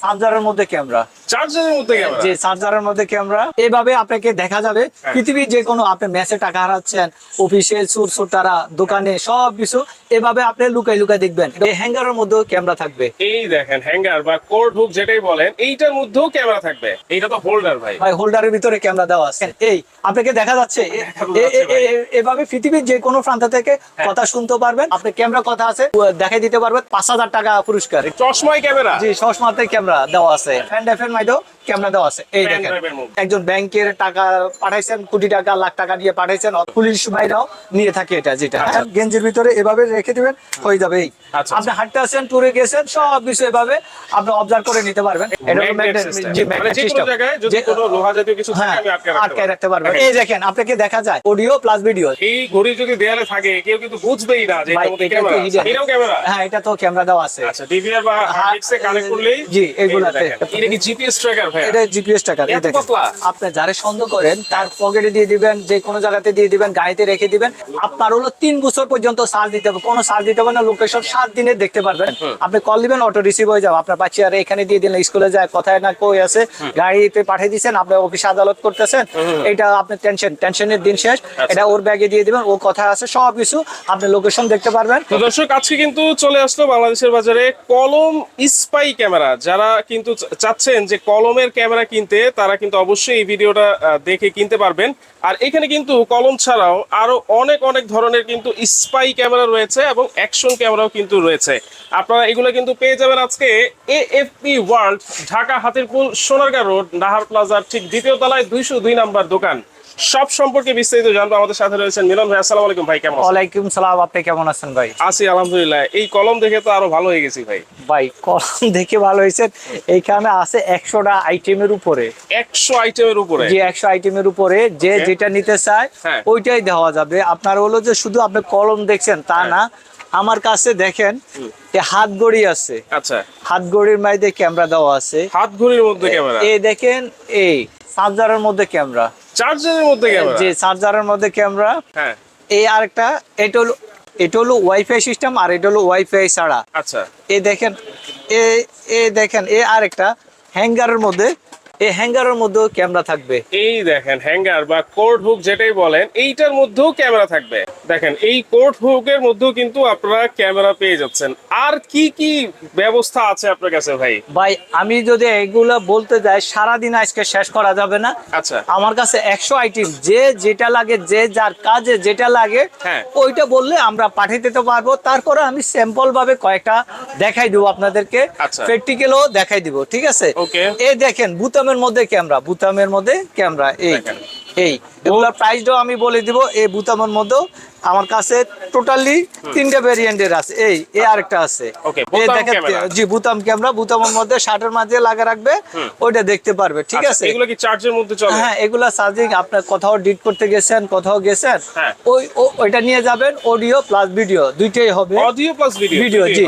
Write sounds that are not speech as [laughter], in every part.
চার্জারের মধ্যে ক্যামেরা। চার্জারের মধ্যে ক্যামেরা যে চার্জারের মধ্যে ক্যামেরা এভাবে আপনাকে দেখা যাবে। হ্যাঁ। পৃথিবীর যে কোনো আপনি ম্যাচে টাকা হারাচ্ছেন অফিসে সুর সুটারা দোকানে সব কিছু এভাবে আপনি লুকাই লুকাই দেখবেন। এই হ্যাঙ্গারের মধ্যেও ক্যামেরা থাকবে। এই দেখেন হ্যাঙ্গার বা কোর্ট হুক যেটাই বলেন এইটার মধ্যেও ক্যামেরা থাকবে। এইটা তো হোল্ডার ভাই। ভাই হোল্ডারের ভিতরে ক্যামেরা দেওয়া আছে। এই আপনাকে দেখা যাচ্ছে। এভাবে পৃথিবীর যে কোনো প্রান্ত থেকে হ্যাঁ। কথা শুনতে পারবেন। আপনি ক্যামেরা কথা আছে দেখাই দিতে পারবেন। পাঁচ হাজার টাকা পুরস্কার। চশমায় ক্যামেরা জি সসমাতে ক্যামেরা দেওয়া আছে। মাইদেও ক্যামেরা দেওয়া আছে? এই দেখেন। একজন ব্যাংকের টাকা পাঠাইছেন কোটি টাকা লাখ টাকা দিয়ে পাঠাইছেন পুলিশ ভাইরাও নিয়ে থাকে এটা যেটা। আচ্ছা। হ্যাঁ, গেঞ্জির ভিতরে এভাবে রেখে দিবেন হয়ে যাবে এই। আচ্ছা, আপনি হাঁটতে আসছেন ট্যুরে গেছেন সব কিছু এভাবে আপনি অবজার্ভ করে নিতে পারবেন। এটা আটকে রাখতে এই দেখেন আপনাকে দেখা যায় অডিও প্লাস ভিডিও এই ঘড়ি যদি দেয়ালে থাকে কেউ কিন্তু বুঝবেই না যে হ্যাঁ এটা তো ক্যামেরা দেওয়া আছে। আচ্ছা ডিভিআর বা কানেক্ট করলেই জি, এগুলাতে। এটা কি জিপিএস ট্র্যাকার ভাই এটা জিপিএস দেখেন। আপনি যারে সন্দেহ করেন তার পকেটে দিয়ে দিবেন যে কোনো জায়গাতে দিয়ে দিবেন গাড়িতে রেখে দিবেন আপনার হলো তিন বছর পর্যন্ত চার্জ দিতে হবে। কোনো চার্জ দিতে হবে না লোকেশন সাত দিনে দেখতে পারবেন। আপনি কল দিবেন অটো রিসিভ হয়ে যাবে। আপনার বাচ্চা আর এখানে দিয়ে দিলেন স্কুলে যায় কোথায় না কই আছে গাড়িতে পাঠিয়ে দিচ্ছেন অফিস আদালত করতেছেন এটা আপনার টেনশন টেনশনের দিন শেষ। এটা ওর ব্যাগে দিয়ে দিবেন ও কোথায় আছে সব কিছু আপনি লোকেশন দেখতে পারবেন। দর্শক আজকে কিন্তু চলে আসলো বাংলাদেশের বাজারে কলম স্পাই ক্যামেরা যারা কিন্তু চাচ্ছেন যে কলমের ক্যামেরা কিনতে, তারা কিন্তু অবশ্যই এই ভিডিওটা দেখে কিনতে পারবেন। আর এখানে কিন্তু কলম ছাড়াও আরও অনেক অনেক ধরনের কিন্তু স্পাই ক্যামেরা রয়েছে এবং অ্যাকশন ক্যামেরাও কিন্তু রয়েছে। আপনারা এগুলো কিন্তু পেয়ে যাবেন আজকে A F P world Dhaka Hatirpool Sonargaon road, Nahar প্লাজার ঠিক দ্বিতীয় তলায় দুইশো দুই নাম্বার দোকান। সব সম্পর্কে বিস্তারিত জানব। আমাদের সাথে রয়েছেন মিলন ভাই। আসসালামু আলাইকুম ভাই কেমন ওয়ালাইকুম সালাম আপনি কেমন আছেন ভাই? আছি আলহামদুলিল্লাহ। এই কলম দেখে তো আরও ভালো হয়ে গেছি ভাই। ভাই কলম [laughs] দেখে ভালো হয়েছে। এইখানে আছে একশোটা আইটেমের উপরে। একশো আইটেমের উপরে? যে একশো আইটেমের উপরে। যে যেটা নিতে চায় হ্যাঁ। ওইটাই দেওয়া যাবে। আপনার হলো যে শুধু আপনি কলম দেখছেন তা হ্যাঁ। না। আমার কাছে দেখেন হাত ঘড়ি আছে। আচ্ছা। হাত ঘড়ির মাইতে ক্যামেরা দেওয়া আছে। হাত ঘড়ির মধ্যে ক্যামেরা? এই দেখেন এই চার্জারের মধ্যে ক্যামেরা। চার্জারের মধ্যে ক্যামেরা জি চার্জারের মধ্যে ক্যামেরা হ্যাঁ। এই আরেকটা এটা হলো এটা হলো ওয়াইফাই সিস্টেম আর এটা হলো ওয়াইফাই ছাড়া। আচ্ছা। এই দেখেন এ এ দেখেন এ আরেকটা হ্যাঙ্গারের মধ্যে এই হ্যাঙ্গারের মধ্যেও ক্যামেরা থাকবে। এই দেখেন হ্যাঙ্গার বা কোর্ট হুক যেটাই বলেন এইটার মধ্যেও ক্যামেরা থাকবে। দেখেন এই কোর্ট হুকের মধ্যেও কিন্তু আপনারা ক্যামেরা পেয়ে যাচ্ছেন। আর কি কি ব্যবস্থা আছে আপনার কাছে ভাই? ভাই আমি যদি এগুলা বলতে যাই সারাদিন আজকে শেষ করা যাবে না। আচ্ছা। আমার কাছে একশো আইটেম যে যেটা লাগে যে যার কাজে যেটা লাগে হ্যাঁ। ওইটা বললে আমরা পাঠিয়ে দিতে পারব। তারপরে আমি স্যাম্পল ভাবে কয়েকটা দেখাই দিব আপনাদেরকে। আচ্ছা। প্র্যাকটিক্যালও দেখাই দিব ঠিক আছে? Okay. এই দেখেন বুতামের মধ্যে ক্যামেরা বুতামের মধ্যে ক্যামেরা এই এই। এগুলোর প্রাইসটাও আমি বলে দিব এই বুতামের মধ্যেও আমার কাছে টোটালি তিনটা ভেরিয়েন্টের আছে। এই এই আরেকটা আছে। জি বুতাম ক্যামেরা বুতামের মধ্যে শার্টের মাঝে লাগা রাখবে ওইটা দেখতে পারবে ঠিক আচ্ছা, আছে? এগুলো কি চার্জের মধ্যে চলে? হ্যাঁ এগুলা চার্জিং আপনার কোথাও ডিট করতে গেছেন কোথাও গেছেন হ্যাঁ। ওই ওইটা নিয়ে যাবেন অডিও প্লাস ভিডিও দুইটাই হবে। অডিও প্লাস ভিডিও ভিডিও জি।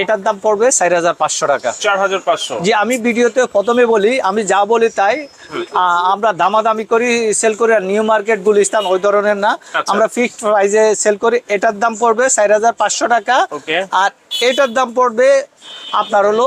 এটার দাম পড়বে চার হাজার পাঁচশো টাকা। চার হাজার পাঁচশো। যে আমি ভিডিওতে প্রথমে বলি আমি যা বলি তাই। আমরা দামাদামি করি সেল করি আর নিউ মার্কেট গুলিস্তান ওই ধরনের না। আচ্ছা। আমরা ফিক্সড প্রাইসে সেল করি এটার দাম পড়বে চার হাজার পাঁচশো টাকা। আর এটার দাম পড়বে আপনার হলো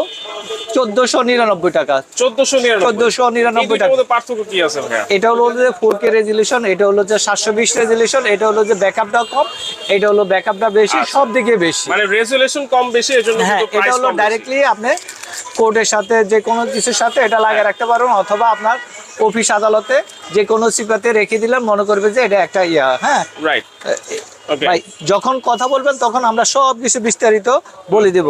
চোদ্দশো নিরানব্বই টাকা। চোদ্দশো নিরানব্বই। চোদ্দশো নিরানব্বই টাকা। পার্থক্য কি আছে এটা হলো যে ফোর কে রেজুলেশন এটা হলো যে সাতশো বিশ রেজুলেশন এটা হলো যে ব্যাকআপটা কম এটা হলো ব্যাকআপটা বেশি আচ্ছা। সব দিকে বেশি। মানে রেজুলেশন কম বেশি এজন্য হ্যাঁ এটা হলো ডাইরেক্টলি আপনি কোর্টের সাথে যে কোনো কিছুর সাথে এটা লাগিয়ে রাখতে পারবেন অথবা আপনার অফিস আদালতে যে কোনো সিপাতে রেখে দিলেন মনে করবে যে এটা একটা ইয়া হ্যাঁ? রাইট ভাই যখন কথা বলবেন তখন আমরা সব কিছু বিস্তারিত বলে দেব।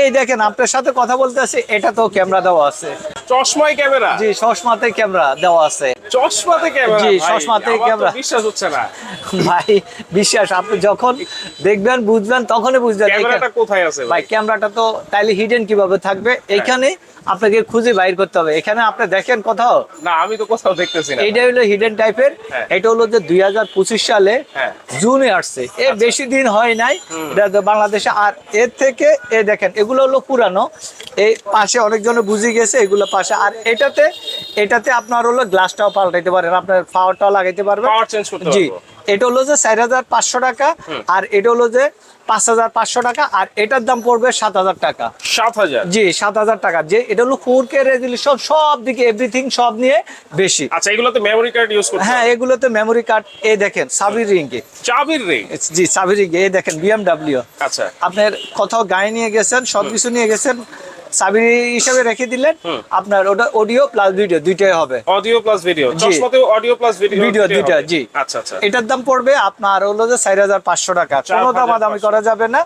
এই দেখেন আপনার সাথে কথা বলতে আছে এটা তো ক্যামেরা দেওয়া আছে। চশমায় ক্যামেরা? জি চশমাতে ক্যামেরা দেওয়া আছে। চশমাতে ক্যামেরা জি, চশমাতে ক্যামেরা। বিশ্বাস হচ্ছে না। ভাই বিশ্বাস আপনি যখন দেখবেন বুঝবেন তখনই বুঝবেন। ক্যামেরাটা কোথায় আছে ভাই ভাই? ক্যামেরাটা তো তাইলে হিডেন কীভাবে থাকবে? এখানে আপনাকে খুঁজে বাইর করতে হবে। এখানে আপনি দেখেন কোথাও? না আমি তো কোথাও দেখতেছি না। এইটা হলো হিডেন টাইপের হ্যাঁ। এটা হলো যে দুই হাজার পঁচিশ সালে হ্যাঁ। জুনে আসছে। এ বেশি দিন হয় নাই। এটা বাংলাদেশে। আর এর থেকে এ দেখেন এগুলো হলো পুরানো। এই পাশে অনেকজনে বুঝে গেছে এগুলো পাশে। আর এটাতে এটাতে আপনার হলো গ্লাসটাও পাল্টাইতে পারেন। আপনার পাওয়ারটাও লাগাইতে পারবেন। পাওয়ার চেঞ্জ করতে জি। এটা হলো যে চার হাজার পাঁচশো টাকা। আর এটা হলো যে পাঁচ হাজার পাঁচশো টাকা আর এটার দাম পড়বে সাত হাজার টাকা। সাত হাজার? জি সাত হাজার টাকা। যে এটা হলো ফোর কে রেজুলেশন সব দিকে এভরিথিং সব নিয়ে বেশি। আচ্ছা এগুলোতে মেমোরি কার্ড ইউজ করতে হ্যাঁ এগুলোতে মেমোরি কার্ড এই দেখেন সাবির এ। চাবির রিং জি সাবির রিং এই দেখেন বিএমডাব্লিউ আচ্ছা। আপনার কোথাও গায়ে নিয়ে গেছেন সব কিছু নিয়ে গেছেন সাবির হিসাবে রেখে দিলেন। আপনার ওটা অডিও প্লাস ভিডিও দুইটাই হবে। Audio plus video. চশমাতেও audio plus video video দুইটা জি। আচ্ছা আচ্ছা। এটার দাম পড়বে আপনার হলো যে চার হাজার পাঁচশো টাকা। কোনো দামাদামি করা যাবে না।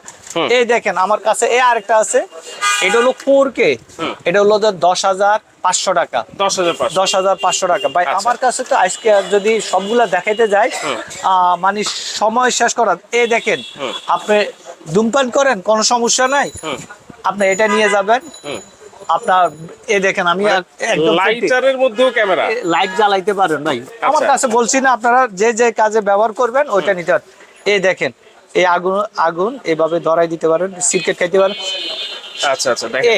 এই দেখেন আমার কাছে এই আরেকটা আছে। এটা হলো ফোর কে এটা হলো যে দশ হাজার পাঁচশো টাকা। দশ হাজার পাঁচশো। টাকা। ভাই আচ্ছা। আমার কাছে তো আজকে যদি সবগুলা দেখাইতে যাই আহ, মানে সময় শেষ করা এই দেখেন আপনি ধূমপান করেন কোনো সমস্যা নাই? আপনি এটা নিয়ে যাবেন। আপনার এ দেখেন আমি মানে একদম লাইটারের মধ্যেও ক্যামেরা লাইট জ্বালাইতে পারেন ভাই। আমার আচ্ছা। কাছে বলছি না আপনারা যে যে কাজে ব্যবহার করবেন ওইটা নিতে পারেন। এই দেখেন এই আগুন আগুন এভাবে ধরাই দিতে পারেন সিরকেট খাইতে পারেন। আচ্ছা আচ্ছা দেখেন।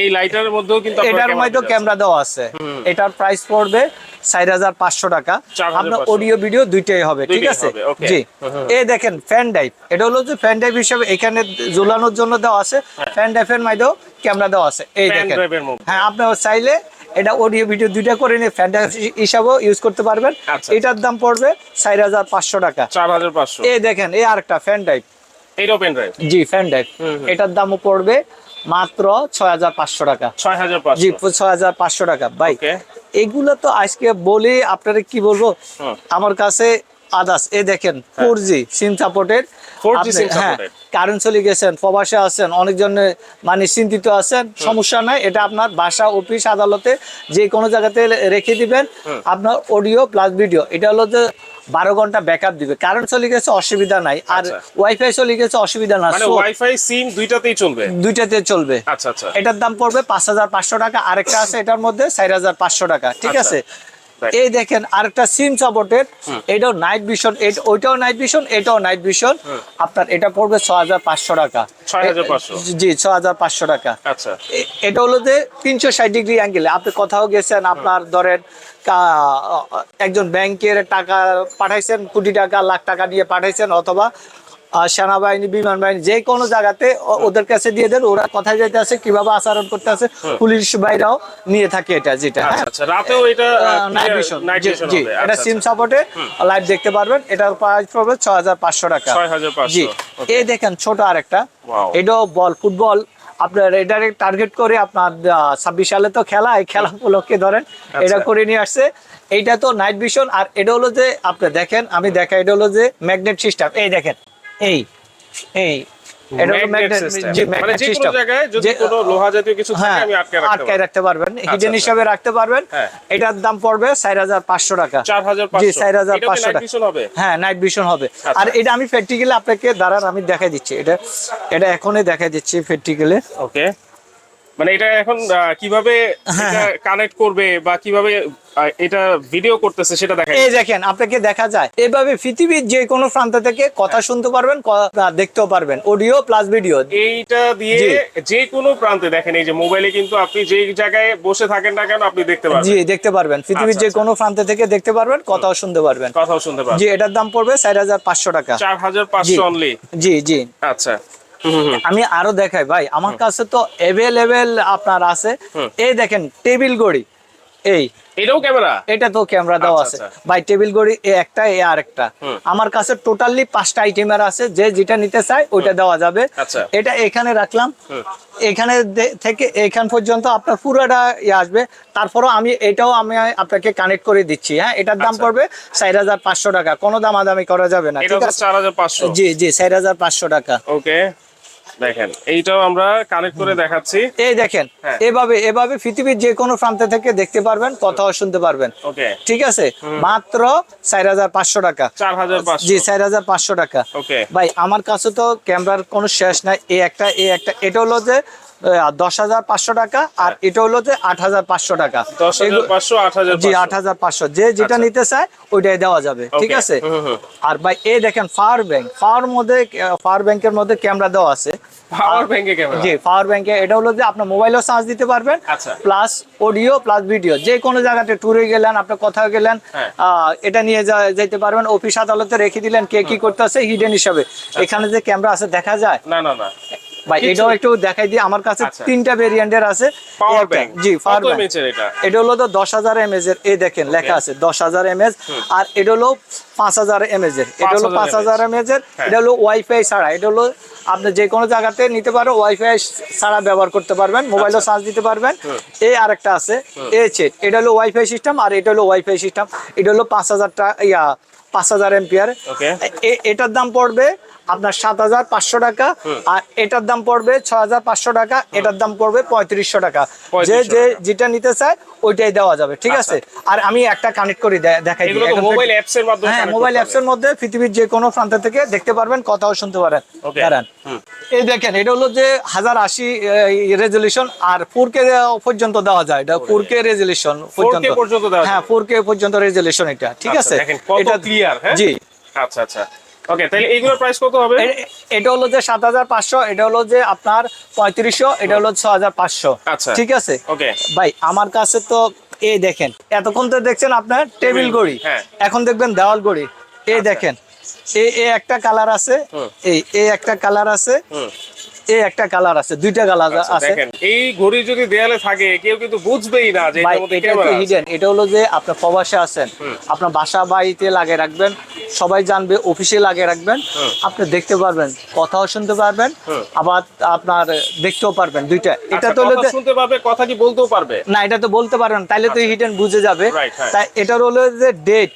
এই মধ্যেও কিন্তু এটার camera মধ্যে আছে। ক্যামেরা দেওয়া আছে। এটার প্রাইস পড়বে চার হাজার পাঁচশো টাকা। আপনার অডিও ভিডিও দুইটাই হবে ঠিক আছে? জি। হুম। দেখেন ফ্যান এটা হলো যে ফ্যান হিসেবে এখানে ঝুলানোর জন্য দেওয়া আছে। ফ্যান ড্রাইভের মধ্যেও ক্যামেরা দেওয়া আছে। এই দেখেন। হ্যাঁ আপনার চাইলে এটা অডিও ভিডিও দুইটা করে নিয়ে ফ্যান হিসাবেও ইউজ করতে পারবেন। আচ্ছা। এটার দাম পড়বে চার হাজার পাঁচশো টাকা। চার হাজার পাঁচশো। এই দেখেন এই আরেকটা ফ্যান জি ফ্যান। এটার দামও পড়বে মাত্র ছয় হাজার পাঁচশো টাকা। ছয় হাজার জি পাঁচশো ছয় হাজার পাঁচশো টাকা। ভাই এগুলো তো আজকে বলে আপনারা কি বলব? আমার কাছে আদাস এ দেখেন ফোর জি সিম সাপোর্টের 4G কারেন্ট চলে গেছেন প্রবাসে আছেন অনেকজন মানে চিন্তিত আছেন সমস্যা নাই এটা আপনার বাসা অফিস আদালতে যে কোনো জায়গাতে রেখে দিবেন। আপনার অডিও প্লাস ভিডিও এটা হলো যে বারো ঘণ্টা ব্যাকআপ দিবে। কারেন্ট চলে গেছে অসুবিধা নাই। আর আচ্ছা। ওয়াইফাই চলে গেছে অসুবিধা না। মানে ওয়াইফাই সিম দুইটাতেই চলবে? দুইটাতে চলবে। আচ্ছা আচ্ছা। এটার দাম পড়বে পাঁচ হাজার পাঁচশো টাকা। আরেকটা আছে এটার মধ্যে চার হাজার পাঁচশো টাকা। ঠিক আচ্ছা। আছে. এই দেখেন আরেকটা সিম সাপোর্টের এটাও নাইট ভিশন ওইটাও নাইট ভিশন এটাও নাইট ভিশন আপনার এটা পড়বে ছ হাজার পাঁচশো টাকা। জি ছ হাজার পাঁচশো টাকা। আচ্ছা। এটা হলো যে তিনশো ষাট ডিগ্রি অ্যাঙ্গেলে আপনি কোথাও গেছেন আপনার ধরেন একজন ব্যাংকের টাকা পাঠাইছেন কোটি টাকা লাখ টাকা নিয়ে পাঠাইছেন অথবা সেনাবাহিনী বিমান বাহিনী যে কোনো জায়গাতে ওদের কাছে দিয়ে দেন ওরা কোথায় যেতে আছে কীভাবে আচরণ করতে আছে পুলিশ বাইরাও নিয়ে থাকে এটা যেটা আচ্ছা হ্যাঁ। আচ্ছা রাতেও এটা নাইট ভিশন জি এটা সিম। সাপোর্টে লাইভ দেখতে পারবেন এটার প্রাইস পড়বে ছ হাজার পাঁচশো টাকা। জি এই দেখেন ছোট আরেকটা. এটাও বল ফুটবল আপনার এটারে টার্গেট করে আপনার ছাব্বিশ সালে তো খেলা এই খেলা উপলক্ষে ধরেন এটা আচ্ছা। করে নিয়ে আসছে। এইটা তো নাইট ভিশন আর এটা হলো যে আপনি দেখেন আমি দেখা এটা হলো যে ম্যাগনেট সিস্টেম এই দেখেন এই এই। এটা হলো মানে যে কোনো জায়গায় যদি কোনো লোহা জাতীয় কিছু থাকে হ্যাঁ আমি আটকে রাখতে পারবেন। হিডেন আচ্ছা। হিসাবে রাখতে পারবেন। হ্যাঁ। এটার দাম পড়বে টাকা। জি নাইট টাকা। ভিশন হবে? হ্যাঁ নাইট ভিশন হবে। আচ্ছা। আর এটা আমি প্র্যাকটিক্যালি আপনাকে দাঁড়ান আমি দেখাই দিচ্ছি। এটা এটা এখনই দেখাই দিচ্ছি ফেট্রিকেলে ওকে মানে এটা এখন কীভাবে হ্যাঁ, কানেক্ট করবে বা কীভাবে এটা ভিডিও করতেছে সেটা দেখা এই দেখেন আপনাকে দেখা যায় এভাবে পৃথিবীর যে কোনো প্রান্ত থেকে কথা শুনতে পারবেন দেখতেও পারবেন অডিও প্লাস ভিডিও এইটা দিয়ে জি। যে কোনো প্রান্তে দেখেন এই যে মোবাইলে কিন্তু আপনি যে জায়গায় বসে থাকেন না কেন আপনি দেখতে জি পারবেন দেখতে পারবেন। পৃথিবীর আচ্ছা, যে কোনো প্রান্ত থেকে দেখতে পারবেন কথাও শুনতে পারবেন। কথাও শুনতে পারবেন। জি এটার দাম পড়বে চার হাজার পাঁচশো টাকা। চার হাজার পাঁচশো অনলি জি জি। আচ্ছা। আমি আরও দেখাই ভাই আমার কাছে তো অ্যাভেলেবেল আপনার আছে। এই দেখেন টেবিল গড়ি এই। এটাও ক্যামেরা এটা তো ক্যামেরা দেওয়া আছে। আচ্ছা, আচ্ছা। ভাই টেবিল গড়ি এ একটা এ আরেকটা আমার কাছে টোটালি পাঁচটা আইটেমের আছে যে যেটা নিতে চায় ওইটা দেওয়া যাবে। আচ্ছা। এটা এখানে রাখলাম। এখানে থেকে এখান পর্যন্ত আপনার পুরোটা ইয়ে আসবে। তারপরও আমি এটাও আমি আপনাকে কানেক্ট করে দিচ্ছি হ্যাঁ? এটার দাম আচ্ছা। পড়বে চার হাজার পাঁচশো টাকা। কোনো দামাদামি করা যাবে না ঠিক আছে? চার হাজার পাঁচশো। জি জি চার হাজার পাঁচশো টাকা। ওকে দেখেন এইটাও আমরা কানেক্ট করে দেখাচ্ছি। এই দেখেন হ্যাঁ। এভাবে এভাবে পৃথিবীর যে কোনো প্রান্ত থেকে দেখতে পারবেন কথাও শুনতে পারবেন। ওকে। ঠিক আছে? মাত্র চার হাজার পাঁচশো টাকা। চার হাজার জি চার হাজার পাঁচশো টাকা। ওকে। ভাই আমার কাছে তো ক্যামেরার কোনো শেষ নাই। এই একটা এই একটা এটা হলো যে দশ হাজার পাঁচশো টাকা আর এটা হলো যে আট হাজার পাঁচশো টাকা। জি আট হাজার পাঁচশো। যে যেটা আচ্ছা। নিতে চায় ওইটাই দেওয়া যাবে ঠিক আছে। আর ভাই এই দেখেন পাওয়ার ব্যাংক পাওয়ার মধ্যে পাওয়ার ব্যাংকের মধ্যে ক্যামেরা দেওয়া আছে। পাওয়ার ব্যাংকে ক্যামেরা জি পাওয়ার ব্যাংকে এটা হলো যে আপনার মোবাইলও চার্জ দিতে পারবেন। প্লাস অডিও প্লাস ভিডিও যে কোনো জায়গাতে ট্যুরে গেলেন আপনি কোথাও গেলেন হ্যাঁ। আহ, এটা নিয়ে যা- যেতে পারবেন। অফিস আদালতে রেখে দিলেন কে কি করতেছে হিডেন হিসাবে। আচ্ছা। এখানে যে ক্যামেরা আছে দেখা যায়? না না না। ভাই এটাও একটু দেখাই দিই আমার কাছে আচ্ছা। তিনটা ভেরিয়েন্টের আছে। পাওয়ার ব্যাংক জি পাওয়ার ব্যাংক এটা? এটা হলো তো দশ হাজার এমএজ এর এই দেখেন লেখা আছে দশ হাজার এমএজ আর এটা হলো পাঁচ হাজার এমএজ এর। এটা হলো 5000 পাঁচ হাজার এমএজ এর হ্যাঁ। এটা হলো ওয়াইফাই ছাড়া। এটা হলো আপনি যে কোনো জায়গাতে নিতে পারো ওয়াইফাই ছাড়া ব্যবহার করতে পারবেন মোবাইলও আচ্ছা। চার্জ দিতে পারবেন। এই আরেকটা আছে এ চেট এটা হলো ওয়াইফাই সিস্টেম আর এটা হলো ওয়াইফাই সিস্টেম এটা হলো পাঁচ হাজার টাকা ইয়া পাঁচ হাজার এমপিয়ার এটার দাম পড়বে আপনার সাত হাজার পাঁচশো টাকা আর এটার দাম পড়বে ছ হাজার পাঁচশো টাকা এটার দাম পড়বে পঁয়ত্রিশশো টাকা। যে যে যেটা নিতে চায় ওইটাই দেওয়া যাবে ঠিক আছে? আর আমি একটা কানেক্ট করে দেখাই মোবাইল অ্যাপস এর মাধ্যমে হ্যাঁ মোবাইল অ্যাপস এর মধ্যে পৃথিবীর যে কোনো প্রান্ত থেকে দেখতে পারবেন কথাও শুনতে পারেন। দাঁড়ান। এই দেখেন এটা হলো যে হাজার আশি রেজলিউশন আর ফোর কে পর্যন্ত দেওয়া যায়। এটা ফোর কে রেজলিউশন পর্যন্ত। হ্যাঁ ফোর কে পর্যন্ত রেজলিউশন এটা ঠিক আচ্ছা, আছে? কত ক্লিয়ার জি। আচ্ছা আচ্ছা। ওকে তাহলে এইগুলোর প্রাইস কত হবে? এটা হলো যে সাত হাজার পাঁচশো এটা হলো যে আপনার পঁয়ত্রিশশো এটা হলো ছ হাজার পাঁচশো। আচ্ছা। ঠিক আছে? ওকে ভাই আমার কাছে তো এই দেখেন এতক্ষণ তো দেখছেন আপনার টেবিল ঘড়ি। হ্যাঁ। এখন দেখবেন দেওয়াল ঘড়ি। এই দেখেন এই একটা কালার আছে এই এই একটা কালার আছে। এই একটা কালার আছে দুইটা কালার আচ্ছা, আছে। এই ঘড়ি যদি দেয়ালে থাকে কেউ কিন্তু বুঝবেই না যে এটা হিডেন এটা হলো যে আপনার প্রবাসে আছেন আপনার বাসা বাড়িতে লাগিয়ে রাখবেন সবাই জানবে অফিসে লাগিয়ে রাখবেন আপনি দেখতে পারবেন কথাও শুনতে পারবেন আবার আপনার দেখতেও পারবেন দুইটা। এটা আচ্ছা, তো শুনতে পারবে কথা কি বলতেও পারবে? না এটা তো বলতে পারবেন তাইলে তো হিডেন বুঝে যাবে। তাই এটার হলো যে ডেট।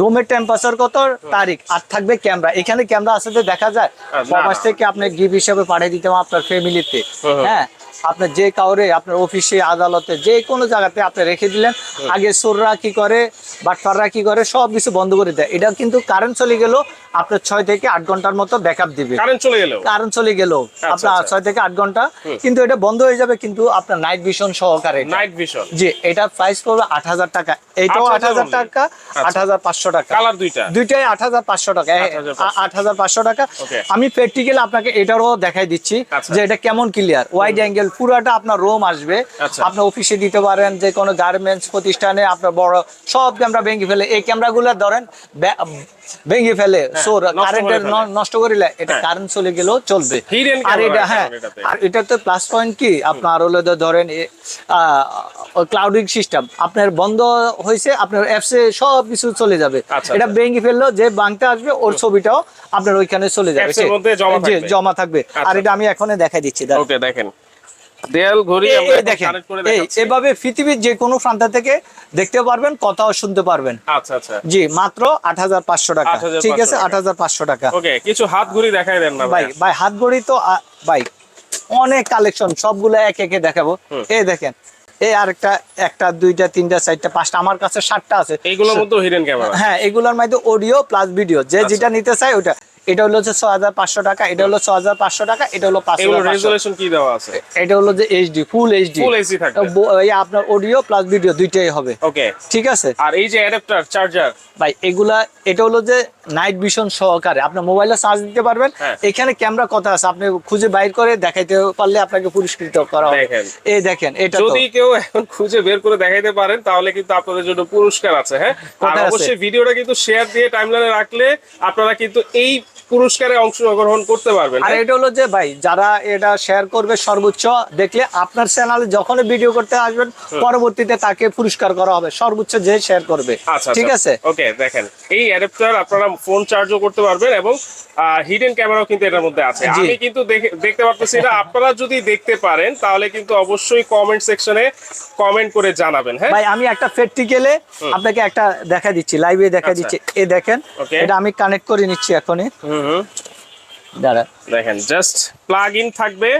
রুমের টেম্পারেচার কত তারিখ আর থাকবে ক্যামেরা এখানে ক্যামেরা আছে যে দেখা যায় প্রবাস থেকে আপনি গিফট হিসাবে পাঠিয়ে দিতাম আপনার ফ্যামিলিতে হুম। হ্যাঁ আপনার যে কাউরে আপনার অফিসে আদালতে যে কোনো জায়গাতে আপনি রেখে দিলেন আগে সোররা কি করে বাটফাররা কি করে সব কিছু বন্ধ করে দেয়। এটা কিন্তু কারেন্ট চলে গেল আপনার ছয় থেকে আট ঘণ্টার মতো ব্যাকআপ দিবে। কারেন্ট চলে গেল? কারেন্ট চলে গেল আপনার আচ্ছা। ছয় থেকে আট ঘণ্টা। কিন্তু এটা বন্ধ হয়ে যাবে কিন্তু আপনার নাইট ভিশন সহকারে। নাইট ভিশন জি এটা প্রাইস পড়বে আট হাজার টাকা। এইটাও আট হাজার টাকা আচ্ছা। আট হাজার পাঁচশো টাকা। কালার দুইটা। দুইটাই আট হাজার পাঁচশো টাকা। আট হাজার পাঁচশো টাকা। আমি প্র্যাকটিক্যাল আপনাকে এটারও দেখাই দিচ্ছি আচ্ছা। যে এটা কেমন ক্লিয়ার ওয়াইড অ্যাঙ্গেল পুরাটা আপনার রোম আসবে। আপনার অফিসে দিতে পারেন যে কোনো গার্মেন্টস প্রতিষ্ঠানে আপনার বড় সব ক্যামেরা ভেঙে ফেলে। এই ক্যামেরাগুলো ধরেন ভেঙে ফেলে সোর হ্যাঁ, নষ্ট কারেন্টের নষ্ট করিলে এটা হ্যাঁ। কারেন্ট চলে গেলেও চলবে। আর এটা হ্যাঁ আর এটা তো প্লাস পয়েন্ট কি? আপনার হলো ধরেন ক্লাউডিং সিস্টেম আপনার বন্ধ হয়েছে আপনার অ্যাপসে সব কিছু চলে যাবে। আচ্ছা, এটা আচ্ছা। ভেঙে ফেলল যে বাংতে আসবে ওর ছবিটাও আপনার ওইখানে চলে যাবে। জমা থাকবে। আর আচ্ছা। এটা আমি এখনই দেখাই দিচ্ছি। ওকে দেখেন। দেয়াল ঘড়ি এই- আমরা এই দেখেন কানেক্ট করে এই দেখাচ্ছি। এভাবে পৃথিবীর যে কোনো প্রান্ত থেকে দেখতে পারবেন কথাও শুনতে পারবেন। আচ্ছা আচ্ছা। জি মাত্র আট হাজার পাঁচশো টাকা। ঠিক আছে আট হাজার পাঁচশো টাকা। কিছু হাত ঘড়ি দেখাই দেন না ভাই ভাই ভাই হাত ঘড়ি তো ভাই অনেক কালেকশন সবগুলো এক একে দেখাবো। এই দেখেন এই আরেকটা একটা দুইটা তিনটা চারটা পাঁচটা আমার কাছে সাতটা আছে। এইগুলোর মধ্যে হিডেন ক্যামেরা হ্যাঁ এগুলোর মধ্যে অডিও প্লাস ভিডিও যে আচ্ছা। যেটা নিতে চাই ওটা এটা হলো হচ্ছে ছ হাজার পাঁচশো টাকা এটা হলো ছ হাজার পাঁচশো টাকা এটা হলো রেজুলেশন কি দেওয়া আছে? এটা হলো যে HD full HD full AC থাকবে। আপনার অডিও প্লাস ভিডিও দুইটাই হবে। ওকে ঠিক আছে? আর এই যে অ্যাডাপ্টার চার্জার ভাই এগুলা এটা হলো যে নাইট ভিশন সহকারে। আপনি মোবাইলে চার্জ দিতে পারবেন। হ্যাঁ। এখানে ক্যামেরা কথা আছে। আপনি খুঁজে বাইর করে দেখাইতে পারলে আপনাকে পুরস্কৃত করা হবে। এই দেখেন এটা তো। যদি কেউ এখন খুঁজে বের করে দেখাইতে পারেন তাহলে কিন্তু আপনাদের জন্য পুরস্কার আছে হ্যাঁ? আর অবশ্যই ভিডিওটা কিন্তু শেয়ার দিয়ে টাইমলাইনে রাখলে আপনারা কিন্তু এই পুরস্কারে অংশগ্রহণ করতে পারবেন আর হ্যাঁ? এটা হলো যে ভাই যারা এটা শেয়ার করবে সর্বোচ্চ দেখলে আপনার চ্যানেলে যখনই ভিডিও করতে আসবেন পরবর্তীতে তাকে পুরস্কার করা হবে সর্বোচ্চ যে শেয়ার করবে। আচ্ছা ঠিক আছে? ওকে দেখেন এই অ্যাডাপ্টার আপনারা ফোন চার্জও করতে পারবেন এবং হিডেন ক্যামেরাও কিন্তু এটার মধ্যে আছে। আমি কিন্তু দেখে- দেখতে পারতেছি এটা আপনারা যদি দেখতে পারেন তাহলে কিন্তু অবশ্যই কমেন্ট সেকশনে কমেন্ট করে জানাবেন হ্যাঁ? ভাই আমি একটা প্র্যাকটিক্যালে আপনাকে একটা দেখা দিচ্ছি লাইভে দেখা আচ্ছা। দিচ্ছি। এই দেখেন এটা আমি কানেক্ট করে নিচ্ছি এখনই। দাঁড়া। দেখেন জাস্ট প্লাগ ইন থাকবে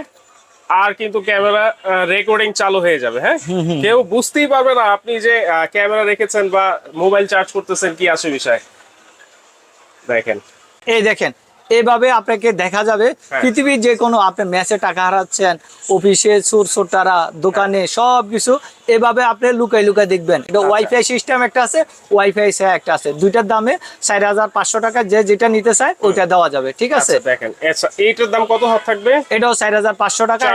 আর কিন্তু ক্যামেরা রেকর্ডিং চালু হয়ে যাবে হ্যাঁ? কেউ বুঝতেই পারবে না আপনি যে ক্যামেরা রেখেছেন বা মোবাইল চার্জ করতেছেন কি আছে বিষয়। দেখেন। এই দেখেন এভাবে আপনাকে দেখা যাবে হ্যাঁ। পৃথিবীর যে কোনো আপনি ম্যাচে টাকা হারাচ্ছেন অফিসে সুর সুরটারা দোকানে সব কিছু এভাবে আপনি লুকাই লুকাই দেখবেন। এটা আচ্ছা। ওয়াইফাই সিস্টেম একটা আছে ওয়াইফাই সে একটা আছে। দুইটার দামে চার হাজার পাঁচশো টাকা যে যেটা নিতে চায় ওইটা দেওয়া যাবে ঠিক আছে? আচ্ছা দেখেন। আচ্ছা এইটার দাম কত হাত থাকবে? এটাও চার হাজার পাঁচশো টাকা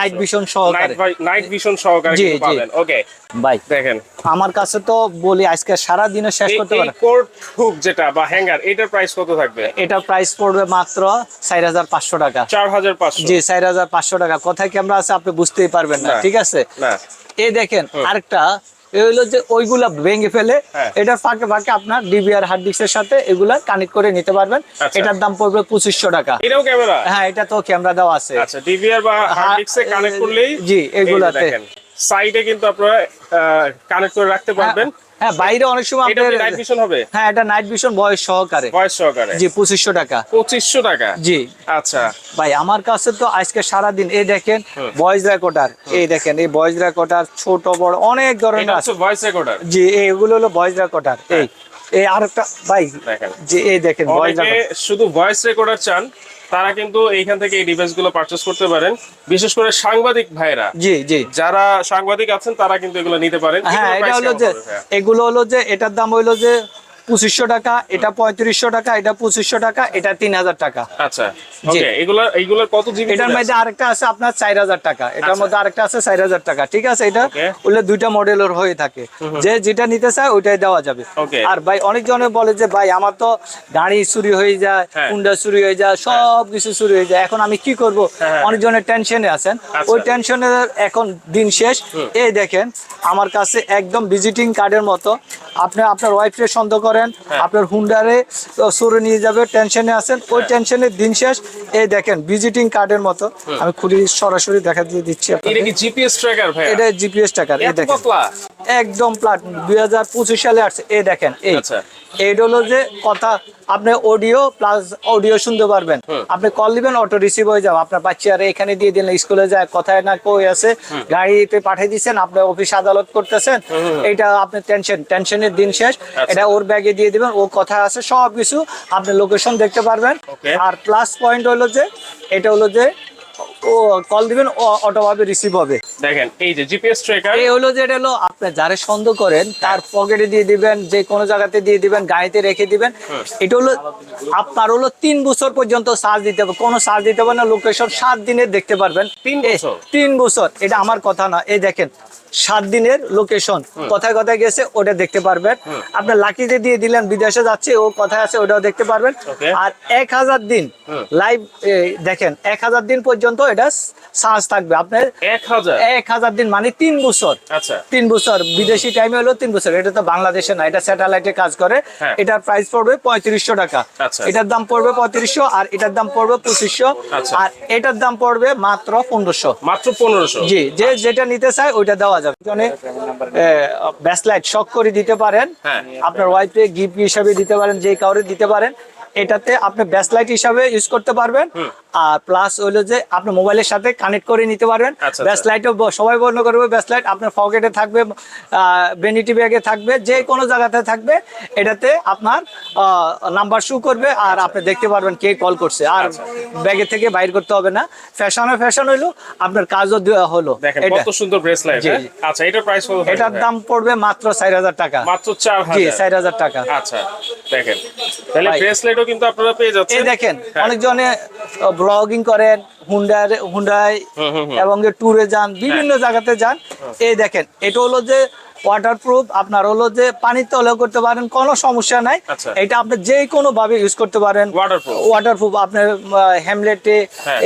নাইট ভিশন সহকারে। নাইট ভিশন সহকারে জি, জি। পাবেন। ওকে ভাই দেখেন। আমার কাছে তো বলি আজকে সারা দিনে শেষ করতে পারে। কোট হুক যেটা বা হ্যাঙ্গার এটার প্রাইস কত থাকবে? এটা প্রাইস পড়বে মাত্র চার হাজার পাঁচশো টাকা। চার হাজার পাঁচশো। জি চার হাজার পাঁচশো টাকা। কোথায় ক্যামেরা আছে আপনি বুঝতেই পারবেন না না। ঠিক আছে? না। এই দেখেন আরেকটা হলো যে ওইগুলা ভেঙে ফেলে হ্যাঁ। এটার ফাঁকে ফাঁকে আপনার ডিবিআর হার্ড ডিস্কের সাথে এগুলা কানেক্ট করে নিতে পারবেন। আচ্ছা। এটার দাম পড়বে পঁচিশশো টাকা। এটাও ক্যামেরা হ্যাঁ এটা তো ক্যামেরা দেওয়া আছে। আচ্ছা ডিভিআর বা হার্ড হ্যাঁ, ডিস্কে কানেক্ট করলেই জি, এগুলাতে। দেখেন সাইডে কিন্তু আপনারা কানেক্ট করে রাখতে পারবেন। হ্যাঁ বাইরে অনেক সময় এটা আপনার নাইট ভিশন হবে? হ্যাঁ এটা নাইট ভিশন বয়স সহকারে। ভয়েস সহকারে। জি পঁচিশশো টাকা। পঁচিশশো টাকা? জি। আচ্ছা। ভাই আমার কাছে তো আজকে সারা দিন এই দেখেন ভয়েস রেকর্ডার এই দেখেন এই ভয়েস রেকর্ডার ছোট বড় অনেক ধরনের আছে। ভয়েস রেকর্ডার জি এইগুলো হলো ভয়েস রেকর্ডার এই এই আরেকটা ভাই দেখেন। যে এই দেখেন ভয়েস অনেকে শুধু ভয়েস রেকর্ডার চান তারা কিন্তু এইখান থেকে এই ডিভাইসগুলো পারচেস করতে পারেন। বিশেষ করে সাংবাদিক ভাইরা। জি জি। যারা সাংবাদিক আছেন তারা কিন্তু এগুলো নিতে পারেন। হ্যাঁ এটা হলো যে এগুলো হলো যে এটার দাম হইল যে পঁচিশশো টাকা এটা পঁয়ত্রিশশো টাকা এটা পঁচিশশো টাকা এটা তিন হাজার টাকা। আচ্ছা কত এটার মধ্যে আরেকটা আছে আপনার চার হাজার টাকা। এটার আচ্ছা। মধ্যে আরেকটা আছে চার হাজার টাকা। ঠিক আছে এটা. বললে দুইটা মডেলের হয়ে থাকে। যে যেটা নিতে চায় ওইটাই দেওয়া যাবে। আর ভাই অনেকজনে বলে যে ভাই আমার তো গাড়ি চুরি হয়ে যায় হ্যাঁ। কুন্ডা চুরি হয়ে যায় সব কিছু চুরি হয়ে যায়। এখন আমি কি করব? হ্যাঁ। অনেকজনের টেনশনে আছেন। আচ্ছা। ওই টেনশনের এখন দিন শেষ। এই দেখেন আমার কাছে একদম ভিজিটিং কার্ডের মতো। আপনি আপনার ওয়াইফকে সন্দেহ করেন হ্যাঁ। আপনার হুন্ডারে সরে নিয়ে যাবে টেনশনে আছেন ওই টেনশনে টেনশনের দিন শেষ। এই দেখেন ভিজিটিং কার্ডের মতো। আমি খুলি সরাসরি দেখা দিয়ে দিচ্ছি এটা কি জিপিএস ট্র্যাকার ভাই এটা জিপিএস টাকার এই দেখেন। একদম প্লাট দুই হাজার পঁচিশ সালে আসছে। এই দেখেন এই। এইটা হলো যে কথা আপনি অডিও প্লাস অডিও শুনতে পারবেন। আপনি কল দিবেন অটো রিসিভ হয়ে যাবে। আপনার বাচ্চারা এখানে দিয়ে দিলেন স্কুলে যায় কোথায় না কই আছে গাড়িতে পাঠিয়ে দিচ্ছেন আপনি অফিস আদালত করতেছেন। এটা আপনি টেনশন টেনশনের দিন শেষ। আচ্ছা। এটা ওর ব্যাগে দিয়ে দিবেন ও কোথায় আছে সব কিছু আপনি লোকেশন দেখতে পারবেন। আর প্লাস পয়েন্ট হলো যে এটা হলো যে কল দিবেন অটোভাবে রিসিভ হবে। দেখেন এই যে জিপিএস ট্র্যাকার এই হলো যেটা হলো আপনি যারা সন্দেহ করেন তার পকেটে দিয়ে দিবেন যে কোনো জায়গাতে দিয়ে দিবেন গাড়িতে রেখে দিবেন। এটা হলো আপনার হলো তিন বছর পর্যন্ত চার্জ দিতে হবে। কোনো চার্জ দিতে হবে না লোকেশন সাত দিনের দেখতে পারবেন। তিন বছর? তিন বছর এটা আমার কথা না। এই দেখেন সাত দিনের লোকেশন কোথায় কোথায় গেছে ওটা দেখতে পারবেন। আপনার লাকিতে দিয়ে দিলেন বিদেশে যাচ্ছে ও কোথায় আছে ওটাও দেখতে পারবেন। আর এক হাজার দিন লাইভ দেখেন এক হাজার দিন পর্যন্ত এটা চার্জ থাকবে। আপনার এক হাজার? এক হাজার দিন মানে তিন বছর। আচ্ছা। তিন বছর বিদেশি টাইমে হলো তিন বছর। এটা তো বাংলাদেশে না এটা স্যাটেলাইটে কাজ করে। হ্যাঁ। এটার প্রাইস পড়বে পঁয়ত্রিশশো টাকা। আচ্ছা। এটার দাম পড়বে পঁয়ত্রিশশো আর এটার দাম পড়বে পঁচিশশো। আচ্ছা। আর এটার দাম পড়বে মাত্র পনেরোশো। মাত্র পনেরোশো। জি যে যেটা নিতে চায় ওইটা দেওয়া যাবে ব্যাসলাইট শক করে দিতে পারেন। হ্যাঁ। আপনার ওয়াইফে গিফট হিসাবে দিতে পারেন যে কাউরে দিতে পারেন। এটাতে আপনি ব্যাসলাইট হিসাবে ইউজ করতে পারবেন। আর প্লাস হইল যে আপনি মোবাইলের সাথে কানেক্ট করে নিতে পারবেন। আচ্ছা, আচ্ছা। ব্যাসলাইটও সবাই বর্ণ করবে ব্যাসলাইট আপনার পকেটে থাকবে বেনিটি ব্যাগে থাকবে যে কোনো জায়গাতে থাকবে। এটাতে আপনার নাম্বার শু করবে আর আপনি দেখতে পারবেন কে কল করছে। আর আচ্ছা। ব্যাগে থেকে বাইর করতে হবে না। ফ্যাশনে ফ্যাশন হইল আপনার কাজও হলো। এটা। কত সুন্দর ব্রেসলাইট হ্যাঁ? আচ্ছা এটার প্রাইস কত এটার দাম পড়বে মাত্র চার হাজার টাকা। মাত্র চার জি হাজার। চার হাজার টাকা। আচ্ছা দেখেন। তাহলে। ব্রেসলেটও কিন্তু আপনারা পেয়ে যাচ্ছেন। এই দেখেন হ্যাঁ। অনেকজনে ব্লগিং করেন হুন্ডার হুন্ডাই এবং। এবং ট্যুরে যান বিভিন্ন জায়গাতে যান। এই দেখেন এটা হলো যে ওয়াটারপ্রুফ আপনার হলো যে পানিতে হলেও করতে পারেন কোনো সমস্যা নাই। আচ্ছা। এটা আপনি যে কোনো ভাবে ইউজ করতে পারেন। ওয়াটারপ্রুফ আপনার হ্যামলেটে হ্যাঁ।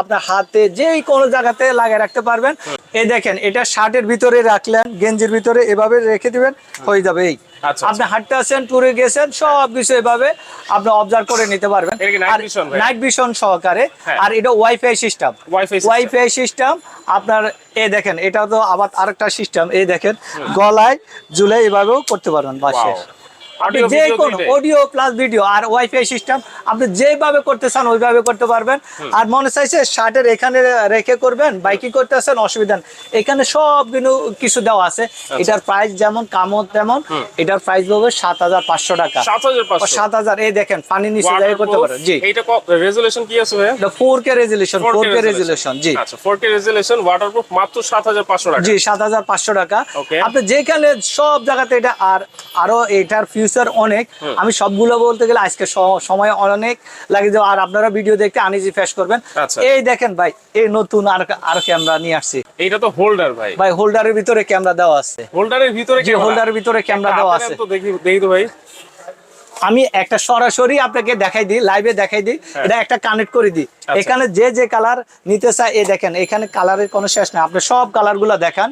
আপনার হাতে যে কোনো জায়গাতে লাগিয়ে রাখতে পারবেন। এই দেখেন এটা শার্টের ভিতরে রাখলেন গেঞ্জির ভিতরে এভাবে রেখে দিবেন হয়ে যাবে এই। আচ্ছা, আপনি হাঁটতে আছেন ট্যুরে গেছেন সব কিছু এভাবে আপনি অবজার্ভ করে নিতে পারবেন? নাইট ভিশন সহকারে। হ্যাঁ। আর এটা ওয়াইফাই সিস্টেম ওয়াইফাই সিস্টেম আপনার এই দেখেন এটা তো আবার আরেকটা সিস্টেম এই দেখেন গলায় জুলে এভাবেও করতে পারবেন বাসে Wow. আপনি যে কোনো অডিও প্লাস ভিডিও আর ওয়াইফাই সিস্টেম আপনি যেভাবে করতে চান ওইভাবে করতে পারবেন। আর মনে চাইছে শার্টের এখানে রেখে করবেন বাইকি করতেছেন অসুবিধা নেই। এখানে সব কিছু- কিছু দেওয়া আছে। আচ্ছা। এটার প্রাইস যেমন তেমন এটার প্রাইস হবে সাত হাজার পাঁচশো টাকা। সাত হাজার এই দেখেন পানি নিচে করতে পারেন জি। রেজুলেশন কি আছে ভাইয়া? Four K resolution four K resolution জি। আচ্ছা ফোর কে রেজুলেশন ওয়াটারপ্রুফ মাত্র সাত হাজার পাঁচশো টাকা। জি সাত হাজার পাঁচশো টাকা। আপনি যেখানে সব জায়গাতে এটা আর আরও এটার ফিউচার অনেক। আমি সবগুলো বলতে গেলে আজকে সময় অনেক লাগে যাবে আর আপনারা ভিডিও দেখতে আনিজি ফেস করবেন। আচ্ছা। এই দেখেন ভাই এই নতুন আর আর ক্যামেরা নিয়ে আসছি। এটা তো হোল্ডার ভাই। ভাই হোল্ডারের ভিতরে ক্যামেরা দেওয়া আছে। হোল্ডারের ভিতরে যে হোল্ডারের ভিতরে ক্যামেরা দেওয়া আছে। তো দেখি দেখি তো ভাই। আমি একটা সরাসরি আপনাকে দেখাই দিই লাইভে দেখাই দিই হ্যাঁ। এটা একটা কানেক্ট করে দিই। এখানে যে যে কালার নিতে চায় এই দেখেন এখানে কালারের কোনো শেষ নেই। আপনি সব কালারগুলো দেখান।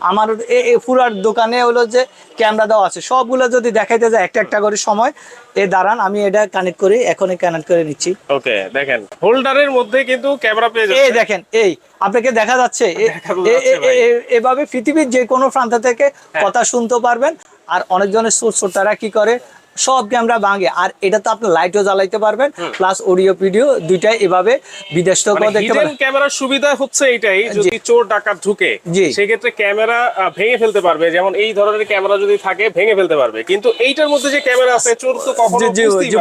আমার এ- এ পুরার দোকানে হলো যে ক্যামেরা দেওয়া আছে। সবগুলো যদি দেখাইতে যায় একটা একটা করে সময় এ দাঁড়ান আমি এটা কানেক্ট করি এখনই কানেক্ট করে নিচ্ছি। ওকে দেখেন হোল্ডারের মধ্যে কিন্তু ক্যামেরা পেয়ে এই দেখেন এই আপনাকে দেখা যাচ্ছে এ- এ- যাচ্ছে এ-। এ- এভাবে পৃথিবীর যে কোনো প্রান্ত থেকে হ্যাঁ। কথা শুনতে পারবেন। আর অনেকজনের ছোট ছোটরা কি করে? সব ক্যামেরা ভাঙে। আর এটা তো আপনি লাইটও জ্বালাইতে পারবেন প্লাস অডিও ভিডিও দুইটাই এভাবে বিদেশ থেকেও দেখতে হিডেন ক্যামেরার সুবিধা হচ্ছে এটাই যদি চোর ডাকাত ঢুকে সেক্ষেত্রে ক্যামেরা ভেঙে ফেলতে পারবে। যেমন এই ধরনের ক্যামেরা যদি থাকে ভেঙে ফেলতে পারবে। কিন্তু এইটার মধ্যে যে ক্যামেরা আছে চোর তো কখনো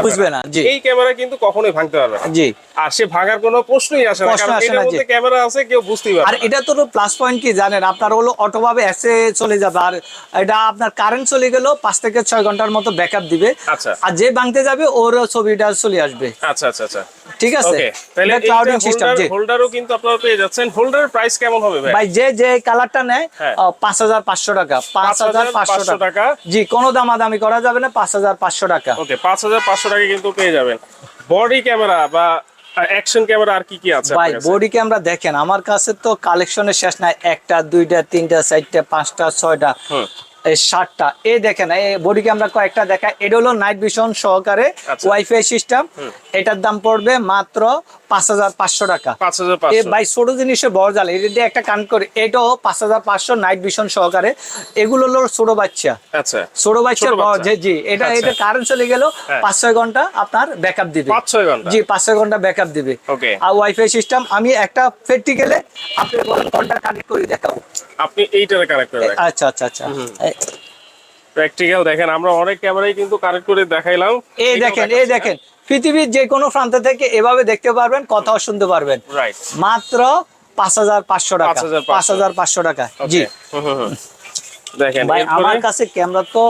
বুঝবে না, এই ক্যামেরা কিন্তু কখনোই ভাঙতে পারবে না। জি। আর সে ভাঙার কোনো প্রশ্নই আসে না কারণ এটার মধ্যে ক্যামেরা আছে কেউ বুঝতেই পারবে আর এটা তো প্লাস পয়েন্ট কি জানেন? আপনার হলো অটোভাবে এসে চলে যাবে। আর এটা আপনার কারেন্ট চলে গেলেও পাঁচ থেকে ছয় ঘণ্টার মতো ব্যাকআপ দিবে। আচ্ছা। আর যে ভাঙতে যাবে ওর ছবিটা চলে আসবে। আচ্ছা আচ্ছা আচ্ছা। ঠিক আছে? তাহলে ক্লাউডিং সিস্টেম জি। হোল্ডারও কিন্তু আপনারা পেয়ে যাচ্ছেন। হোল্ডারের প্রাইস কেমন হবে ভাই? ভাই যে যে কালারটা নেয়। পাঁচ হাজার পাঁচশো টাকা। পাঁচ হাজার 5,500 টাকা। টাকা। জি কোনো দামাদামি করা যাবে না পাঁচ হাজার পাঁচশো টাকা। ওকে পাঁচ হাজার পাঁচশো টাকা কিন্তু পেয়ে যাবেন। বডি ক্যামেরা বা অ্যাকশন ক্যামেরা আর কি কি আছে ভাই বডি ক্যামেরা দেখেন আমার কাছে তো কালেকশনের শেষ নাই। একটা দুইটা তিনটা চারটা পাঁচটা ছয়টা। এই শার্টটা। এই দেখেন এই বডি আমরা কয়েকটা দেখায় এটা হলো নাইট ভিশন সহকারে আচ্ছা। ওয়াইফাই সিস্টেম এটার দাম পড়বে মাত্র পাঁচ হাজার পাঁচশো টাকা। ভাই ছোট জিনিসের বড় জাল এটা দিয়ে একটা কান করে এটাও পাঁচ হাজার পাঁচশো নাইট ভিশন সহকারে। এগুলো হলো ছোট বাচ্চা। আচ্ছা। ছোট বাচ্চা। জি জি এটা আচ্ছা। এটা কারেন্ট চলে গেল হ্যাঁ। পাঁচ ছয় ঘণ্টা আপনার ব্যাকআপ দিবে। পাঁচ ছয় ঘণ্টা। জি পাঁচ ছয় ঘণ্টা ব্যাকআপ দিবে। আর ওয়াইফাই সিস্টেম আমি একটা প্র্যাকটিক্যালে আপনি কানেক্ট করে আপনি এইটারে কানেক্ট করে আচ্ছা আচ্ছা আচ্ছা। প্র্যাকটিক্যাল দেখেন আমরা অনেক ক্যামেরাই কিন্তু কানেক্ট করে দেখাইলাম। এই দেখেন এই দেখেন। পৃথিবীর যে কোনো প্রান্ত থেকে এভাবে দেখতে পারবেন কথাও শুনতে পারবেন? মাত্র পাঁচ হাজার পাঁচশো টাকা। পাঁচ হাজার পাঁচশো। টাকা। জি। ভাই আমার কাছে ক্যামেরা তো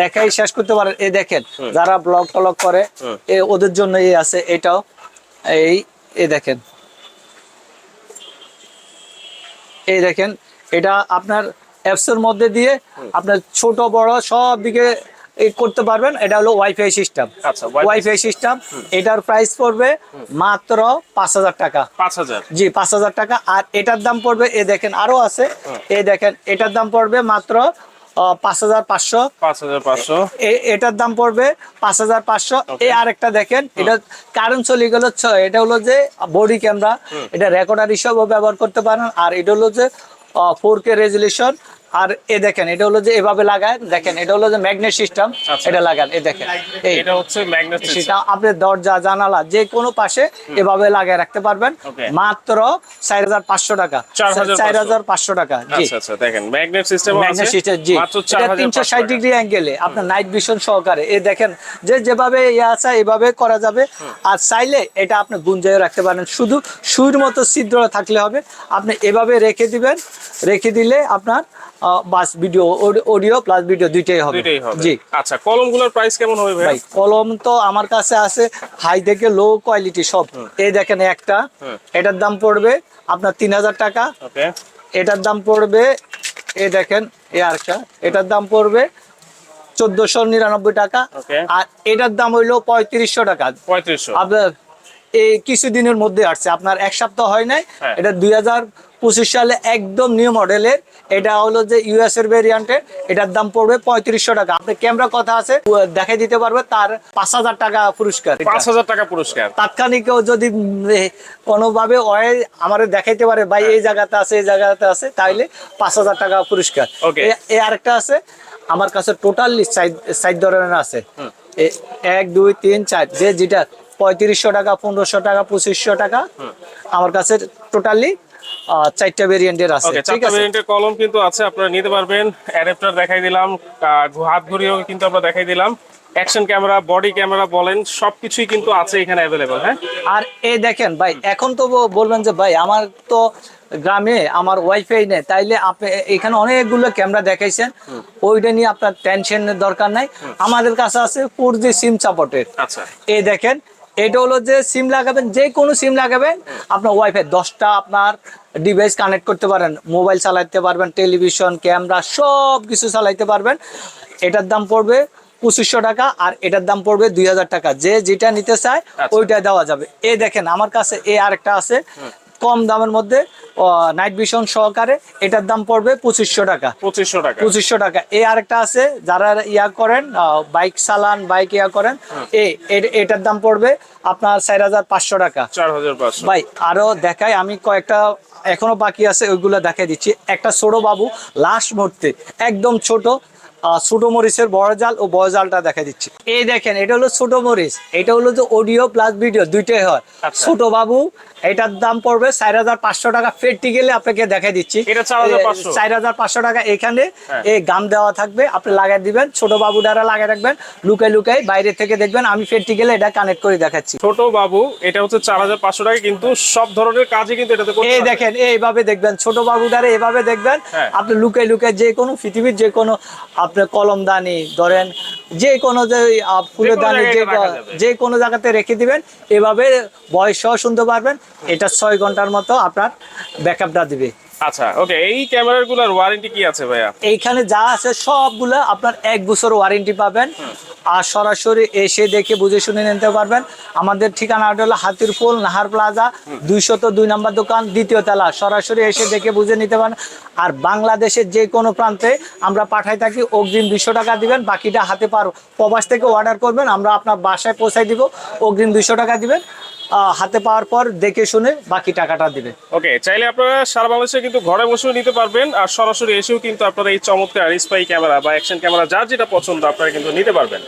দেখাই শেষ করতে পারেন। এই দেখেন যারা ব্লগ টলগ করে এ ওদের জন্য এই আছে এটাও। এই এই দেখেন। এই দেখেন এটা আপনার অ্যাপস এর মধ্যে দিয়ে আপনার ছোট বড় সব দিকে করতে পারবেন এটা হলো ওয়াইফাই সিস্টেম আচ্ছা, ওয়াইফাই সিস্টেম এটার প্রাইস পড়বে মাত্র পাঁচ হাজার টাকা। পাঁচ হাজার। জি পাঁচ হাজার টাকা। আর এটার দাম পড়বে এ দেখেন আরও আছে। এই দেখেন এটার দাম পড়বে মাত্র পাঁচ হাজার পাঁচশো। পাঁচ হাজার পাঁচশো। এ- এটার দাম পড়বে পাঁচ হাজার পাঁচশো। এই আরেকটা দেখেন এটা কারণ চলে গেল ছ- এটা হলো যে বডি ক্যামেরা এটা রেকর্ডার হিসাবেও ব্যবহার করতে পারেন। আর এটা হলো যে ফোর কে রেজুলেশন আর এ দেখেন এটা হলো যে এভাবে লাগায় দেখেন এটা হলো যে ম্যাগনেট সিস্টেম আচ্ছা। এটা লাগান এ দেখেন এটা হচ্ছে ম্যাগনেট সেটা আপনি দরজা জানালা যে কোনো পাশে এভাবে লাগিয়ে রাখতে পারবেন। মাত্র চার হাজার পাঁচশো টাকা। 4,500 চার হাজার পাঁচশো টাকা জি। আচ্ছা আচ্ছা দেখেন ম্যাগনেট সিস্টেম আছে ম্যাগনেট সিস্টেম জি। মাত্র এটা চার হাজার তিনশো ষাট ডিগ্রি অ্যাঙ্গেলে আপনার নাইট ভিশন সহকারে। এই দেখেন যে যেভাবে ইয়ে আছে এভাবে করা যাবে। আর চাইলে এটা আপনি গুঞ্জায় রাখতে পারেন। শুধু সুইর মতো ছিদ্র থাকলে হবে। আপনি এভাবে রেখে দিবেন। রেখে দিলে আপনার বাস ভিডিও অডিও প্লাস ভিডিও দুইটাই হবে। জি। আচ্ছা কলমগুলোর প্রাইস কেমন হবে ভাই কলম তো আমার কাছে আছে হাই থেকে লো কোয়ালিটি সব। এই দেখেন একটা। এটার দাম পড়বে আপনার তিন হাজার টাকা। ওকে। এটার দাম পড়বে এই দেখেন এই আরেকটা এটার দাম পড়বে চোদ্দশো নিরানব্বই টাকা। আর এটার দাম হইল পঁয়ত্রিশশো টাকা। পঁয়ত্রিশশো। আপনার এই কিছুদিনের মধ্যে আসছে। আপনার এক সপ্তাহ হয় নাই। হ্যাঁ। এটা দুই হাজার পঁচিশ সালে একদম নিউ মডেলের এটা হলো যে ইউএস এর ভেরিয়েন্টের এটার দাম পড়বে পঁয়ত্রিশশো টাকা। আপনি ক্যামেরা কথা আছে দেখাই দিতে পারবে তার পাঁচ হাজার টাকা পুরস্কার। পাঁচ হাজার টাকা পুরস্কার। তাৎক্ষণিকও যদি কোনোভাবে ওয়ে আমারে দেখাইতে পারে ভাই এই জায়গাতে আছে এই জায়গাতে আছে তাইলে পাঁচ হাজার টাকা পুরস্কার। এ- এ আরেকটা আছে আমার কাছে টোটালি সাইড ধরনের আছে। এক দুই তিন চার যে যেটা পঁয়ত্রিশশো টাকা পনেরোশো টাকা পঁচিশশো টাকা আমার কাছে টোটালি চারটা ভেরিয়েন্টের আছে ওকে চারটা ভেরিয়েন্টের কলম কিন্তু আছে আপনারা নিতে পারবেন। অ্যাডাপ্টার দেখাই দিলাম হাত ঘড়িও কিন্তু আমরা দেখাই দিলাম। অ্যাকশন ক্যামেরা বডি ক্যামেরা বলেন সবকিছুই কিন্তু আছে এখানে অ্যাভেলেবল হ্যাঁ? আর এই দেখেন ভাই এখন তো বলবেন যে ভাই আমার তো গ্রামে আমার ওয়াইফাই নেই তাইলে আপনি এখানে অনেকগুলো ক্যামেরা দেখাইছেন। ওইটা নিয়ে আপনার টেনশনের দরকার নাই। আমাদের কাছে আছে ফোর জি সিম সাপোর্টের আচ্ছা। এই দেখেন এটা হলো যে সিম লাগাবেন যে কোনো সিম লাগাবেন আপনার ওয়াইফাই দশটা আপনার ডিভাইস কানেক্ট করতে পারেন মোবাইল চালাইতে পারবেন টেলিভিশন ক্যামেরা সব কিছু চালাইতে পারবেন। এটার দাম পড়বে পঁচিশশো টাকা আর এটার দাম পড়বে দুই হাজার টাকা। যে যেটা নিতে চায় আচ্ছা। ওইটা দেওয়া যাবে। এ দেখেন আমার কাছে এ আরেকটা আছে। কম দামের মধ্যে নাইট ভিশন সহকারে এটার দাম পড়বে পঁচিশশো টাকা। পঁচিশশো টাকা। পঁচিশশো টাকা। এই আরেকটা আছে যারা ইয়া করেন বাইক চালান বাইক ইয়া করেন এ এ- এটার দাম পড়বে আপনার চার হাজার পাঁচশো টাকা। চার হাজার পাঁচশো। ভাই আরও দেখাই আমি কয়েকটা এখনও বাকি আছে ওইগুলো দেখাই দিচ্ছি। একটা ছোট বাবু লাস্ট মুহূর্তে একদম ছোট ছোট মরিচের বড় জাল ও বড় জালটা দেখা দিচ্ছি। এই দেখেন এটা হলো ছোট মরিচ এটা হলো যে অডিও প্লাস ভিডিও দুইটাই হয়। আচ্ছা। ছোট বাবু এটার দাম পড়বে চার হাজার পাঁচশো টাকা। ফেরটি গেলে আপনাকে দেখাই দিচ্ছি। চার হাজার পাঁচশো। টাকা এখানে হ্যাঁ। এই গাম দেওয়া থাকবে। আপনি লাগাই দিবেন। ছোট বাবু দ্বারা লাগাই রাখবেন। লুকাই লুকাই বাইরে থেকে দেখবেন। আমি ফেরটি গেলে এটা কানেক্ট করে দেখাচ্ছি। ছোট বাবু এটা হচ্ছে চার হাজার পাঁচশো টাকা কিন্তু সব ধরনের কাজই কিন্তু এটাতে এই দেখেন এইভাবে দেখবেন। ছোট বাবুটারে এভাবে দেখবেন। হ্যাঁ। আপনি লুকে লুকে যে কোনো পৃথিবীর যে কোনো আপনার কলমদানি ধরেন যে কোনো যে ফুলের দানি যে কোনো জায়গাতে রেখে দিবেন। এভাবে বয়স সহ শুনতে পারবেন। এটা ছয় ঘণ্টার মতো আপনার ব্যাকআপটা দিবে। আচ্ছা ওকে এই ক্যামেরারগুলার ওয়ারেন্টি কি আছে ভাইয়া? এইখানে যা আছে সবগুলো আপনার এক বছর ওয়ারেন্টি পাবেন। আর সরাসরি এসে দেখে বুঝে শুনে নিতে পারবেন। আমাদের ঠিকানাটা হলো হাতিরপুল নাহার প্লাজা দুইশত দুই নম্বর দোকান দ্বিতীয় তলা। সরাসরি এসে দেখে বুঝে নিতে পারেন। আর বাংলাদেশের যে কোনো প্রান্তে আমরা পাঠাই থাকি অগ্রিম দুইশো টাকা দিবেন বাকিটা হাতে পারো প্রবাস থেকে অর্ডার করবেন। আমরা আপনার বাসায় পৌঁছাই দিব অগ্রিম দুইশো টাকা দিবেন। হাতে পাওয়ার পর দেখে শুনে বাকি টাকাটা দিবে। ওকে, চাইলে আপনারা সারা বাংলাদেশে কিন্তু ঘরে বসেও নিতে পারবেন, আর সরাসরি এসেও কিন্তু আপনারা এই চমৎকার স্পাই ক্যামেরা বা অ্যাকশন ক্যামেরা, যার যেটা পছন্দ আপনারা কিন্তু নিতে পারবেন।